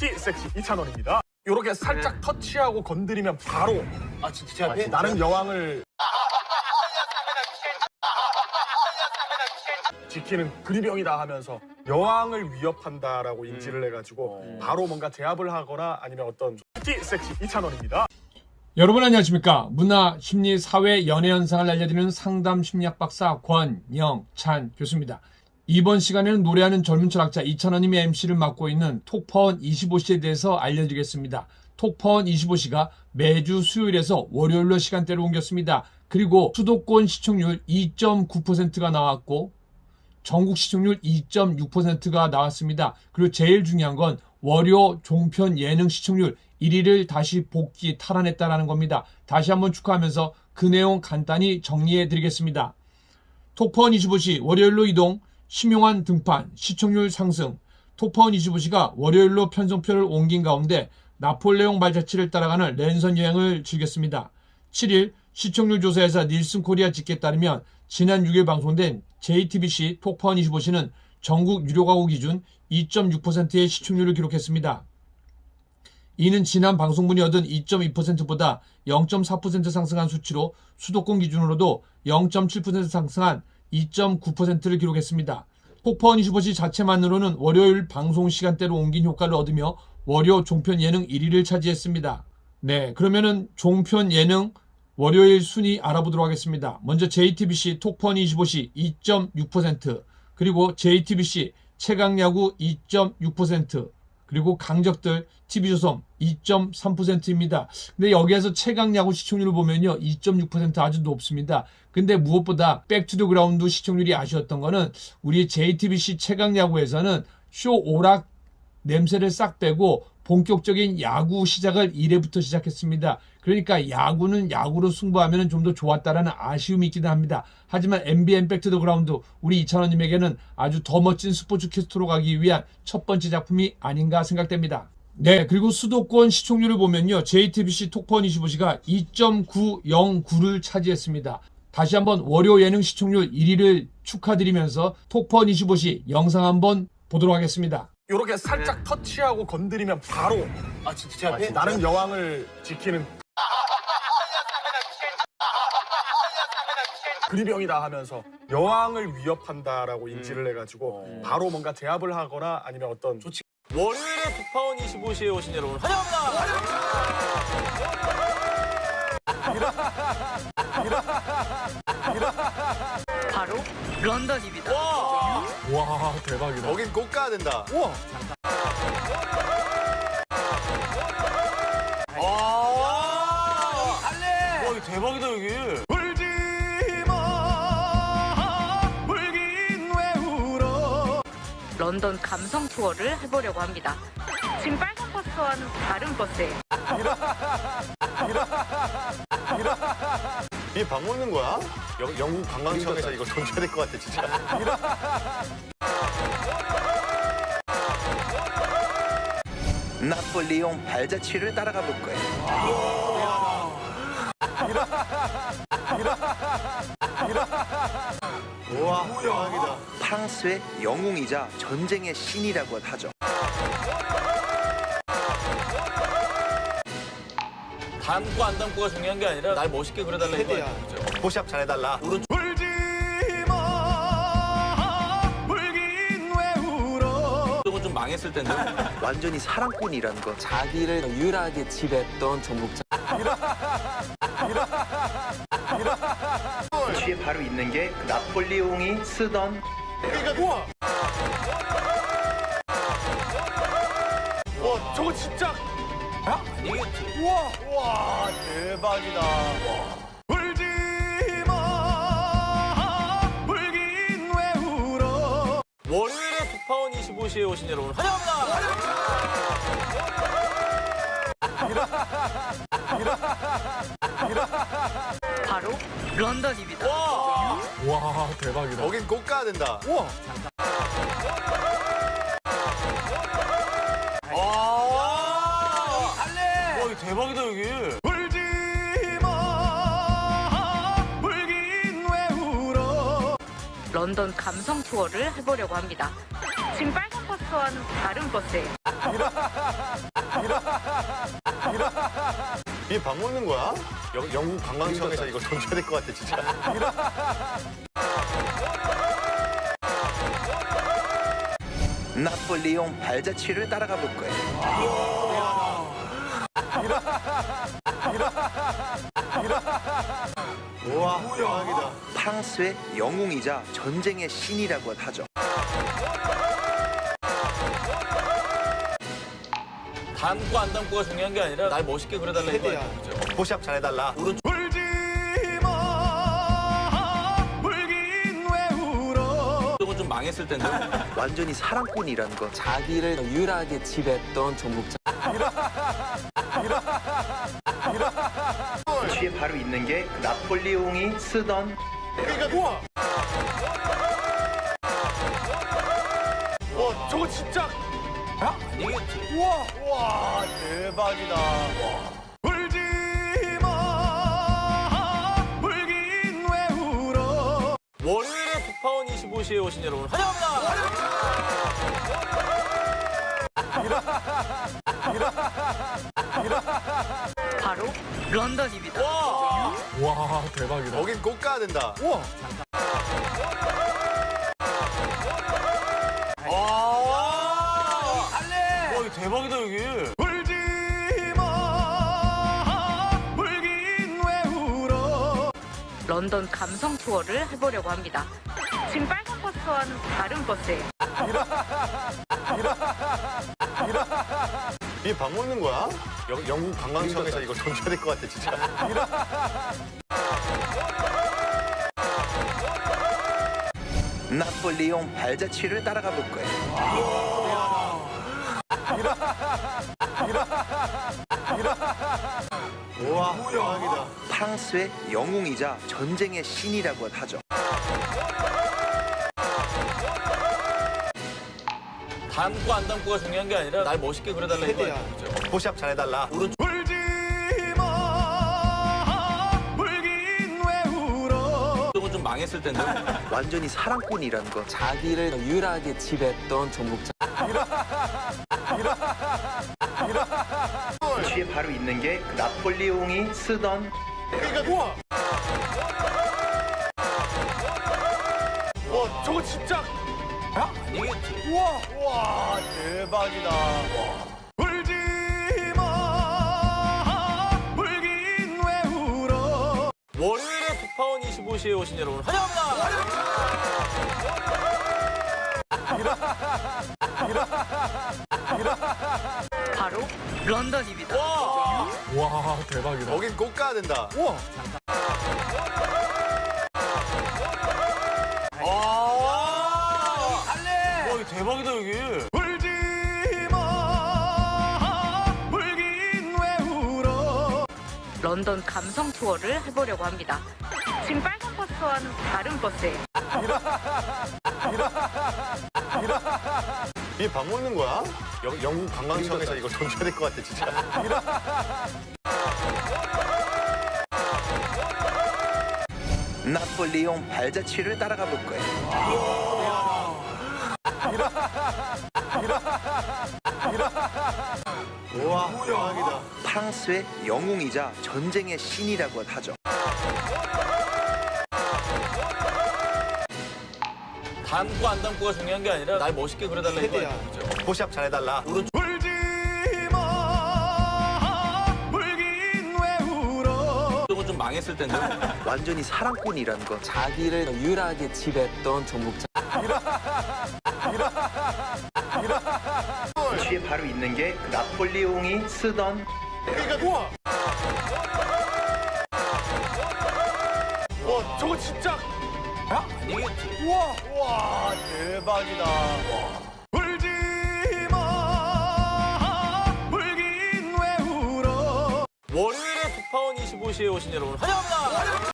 티 섹시 이찬원입니다. 요렇게 살짝 터치하고 건드리면 바로 아 진짜 제 앞에 나는 여왕을 지키는 그리병이다 하면서 여왕을 위협한다라고 인지를 해가지고 바로 뭔가 제압을 하거나 아니면 어떤 티 섹시 이찬원입니다. 여러분 안녕하십니까 문화 심리 사회 연애 현상을 알려드리는 상담 심리학 박사 권영찬 교수입니다. 이번 시간에는 노래하는 젊은 철학자 이찬원님이 MC를 맡고 있는 톡파원 25시에 대해서 알려드리겠습니다. 톡파원 25시가 매주 수요일에서 월요일로 시간대로 옮겼습니다. 그리고 수도권 시청률 2.9%가 나왔고 전국 시청률 2.6%가 나왔습니다. 그리고 제일 중요한 건 월요 종편 예능 시청률 1위를 다시 복귀 탈환했다라는 겁니다. 다시 한번 축하하면서 그 내용 간단히 정리해 드리겠습니다. 톡파원 25시 월요일로 이동, 심용한 등판, 시청률 상승. 톡파원 25시가 월요일로 편성표를 옮긴 가운데 나폴레옹 발자취를 따라가는 랜선 여행을 즐겼습니다. 7일 시청률 조사에서 닐슨 코리아 직계에 따르면 지난 6일 방송된 JTBC 톡파원 25시는 전국 유료 가구 기준 2.6%의 시청률을 기록했습니다. 이는 지난 방송분이 얻은 2.2%보다 0.4% 상승한 수치로 수도권 기준으로도 0.7% 상승한 2.9%를 기록했습니다. 폭파원 25시 자체만으로는 월요일 방송 시간대로 옮긴 효과를 얻으며 월요 종편 예능 1위를 차지했습니다. 네, 그러면은 종편 예능 월요일 순위 알아보도록 하겠습니다. 먼저 JTBC 톡파원 25시 2.6%, 그리고 JTBC 최강야구 2.6%, 그리고 강적들 TV조선 2.3%입니다. 근데 여기에서 최강 야구 시청률을 보면요. 2.6% 아주 높습니다. 근데 무엇보다 백투더 그라운드 시청률이 아쉬웠던 거는 우리 JTBC 최강 야구에서는 쇼 오락 냄새를 싹 빼고 본격적인 야구 시작을 1회부터 시작했습니다. 그러니까 야구는 야구로 승부하면 좀 더 좋았다라는 아쉬움이 있기도 합니다. 하지만 MBN 백투더 그라운드 우리 이찬원님에게는 아주 더 멋진 스포츠 캐스트로 가기 위한 첫 번째 작품이 아닌가 생각됩니다. 네, 그리고 수도권 시청률을 보면요. JTBC 톡폰 25시가 2.909를 차지했습니다. 다시 한번 월요 예능 시청률 1위를 축하드리면서 톡폰 25시 영상 한번 보도록 하겠습니다. 요렇게 살짝 터치하고 건드리면 바로 아 진짜 제 앞에 나는 여왕을 지키는 그리병이다 하면서 여왕을 위협한다라고 인지를 해가지고 바로 뭔가 제압을 하거나 아니면 어떤 좋지. 월요일에 톡파원 25시에 오신 여러분 환영합니다. 바로 런던입니다. 와. 와 대박이다. 거긴 꼭 가야 된다. 우와 런던 감성 투어를 해보려고 합니다. 지금 빨간 버스와는 다른 버스예요. 이밥 먹는 거야? 영, 영국 관광청에서 이거 돈 줘야 될 것 같아, 진짜. 나폴리옹 발자취를 따라가 볼 거예요. 프랑스의 영웅이자 전쟁의 신이라고 하죠. 닮고 안 닮고가 중요한 게 아니라 날 멋있게 그려달라 이거 세대야. 아니야. 포샵 잘해달라. 좀 망했을 텐데. 완전히 사랑꾼이라는 거. 자기를 유일하게 지배했던 전북자. 뒤에 바로 있는 게그 나폴리옹이 쓰던 우와! 와, 저거 진짜. 아니겠지. 우와! 우와, 대박이다. 월요일에 톡파원 25시에 오신 여러분 환영합니다. 바로 런던입니다. 와. 와 대박이다. 거긴 꼭 가야 된다. 우와 아. 갈래. 와 이거 대박이다 여기. 런던 감성 투어를 해보려고 합니다. 지금 빨간 버스와는 다른 버스예요. 이밥 먹는 거야? 영, 영국 관광청에서 이거 던져야 될 것 같아 진짜. 나폴리옹 발자취를 따라가 볼 거예요. 우와 대박이다. 프랑스의 영웅이자 전쟁의 신이라고 하죠. 담고 안 담고가 중요한 게 아니라 날 멋있게 그려달라 이거 아니죠? 포샵 잘해달라. 좀 망했을 텐데. 완전히 사랑꾼이란 거. 자기를 유일하게 지배했던 정복자 뒤에 바로 있는 게그 나폴리옹이 쓰던 우와. 와 저거 진짜. 아니겠지. 우와 우와 대박이다. 월요일에 북파원 25시에 오신 여러분 환영합니다. 바로 런던입니다. 와. 와 대박이다. 거긴 꼭 가야 된다. 우와. 아. 이거 대박이다 여기. 런던 감성 투어를 해보려고 합니다. 지금 빨간 버스와는 다른 버스예요. 이밥 먹는 거야? 영, 영국 관광청에서 이거 던져야 될 것 같아 진짜. 나폴리옹 발자취를 따라가 볼 거예요. 우와 대박이다. 프랑스의 영웅이자 전쟁의 신이라고 하죠. 담고 안 담고가 중요한 게 아니라 날 멋있게 그려달라 이거 아니죠? 포샵 잘해달라. 이건 좀 망했을 텐데. 완전히 사랑꾼이란 거. 자기를 유일하게 지배했던 정복자 뒤에 바로 있는 게 그 나폴리옹이 쓰던 우와. 와 저거 진짜. 아니겠지. 우와 우와 대박이다. 월요일에 북파원 25시에 오신 여러분 환영합니다. 바로 런던입니다. 와. 와 대박이다. 거긴 꼭 가야 된다. 우와. 런던 감성 투어를 해보려고 합니다. 지금 빨간 버스와는 다른 버스예요. 이밥 먹는 거야? 영, 영국 관광청에서 이거 던져야 될 것 같아 진짜. 나폴리옹 발자취를 따라가 볼 거예요. 우와 대박이다. 프랑스의 영웅이자 전쟁의 신이라고 하죠. 담고 안 담고가 중요한 게 아니라 날 멋있게 그려달라 이거 아니죠? 포샵 잘해달라. 이건 좀 망했을 텐데. 완전히 사랑꾼이란 거. 자기를 유일하게 지배했던 정복자 뒤에 바로 있는 게그 나폴리옹이 쓰던 우와. 와 저거 진짜. 아니겠지. 우와 우와 대박이다. 월요일에 북파원 25시에 오신 여러분 환영합니다.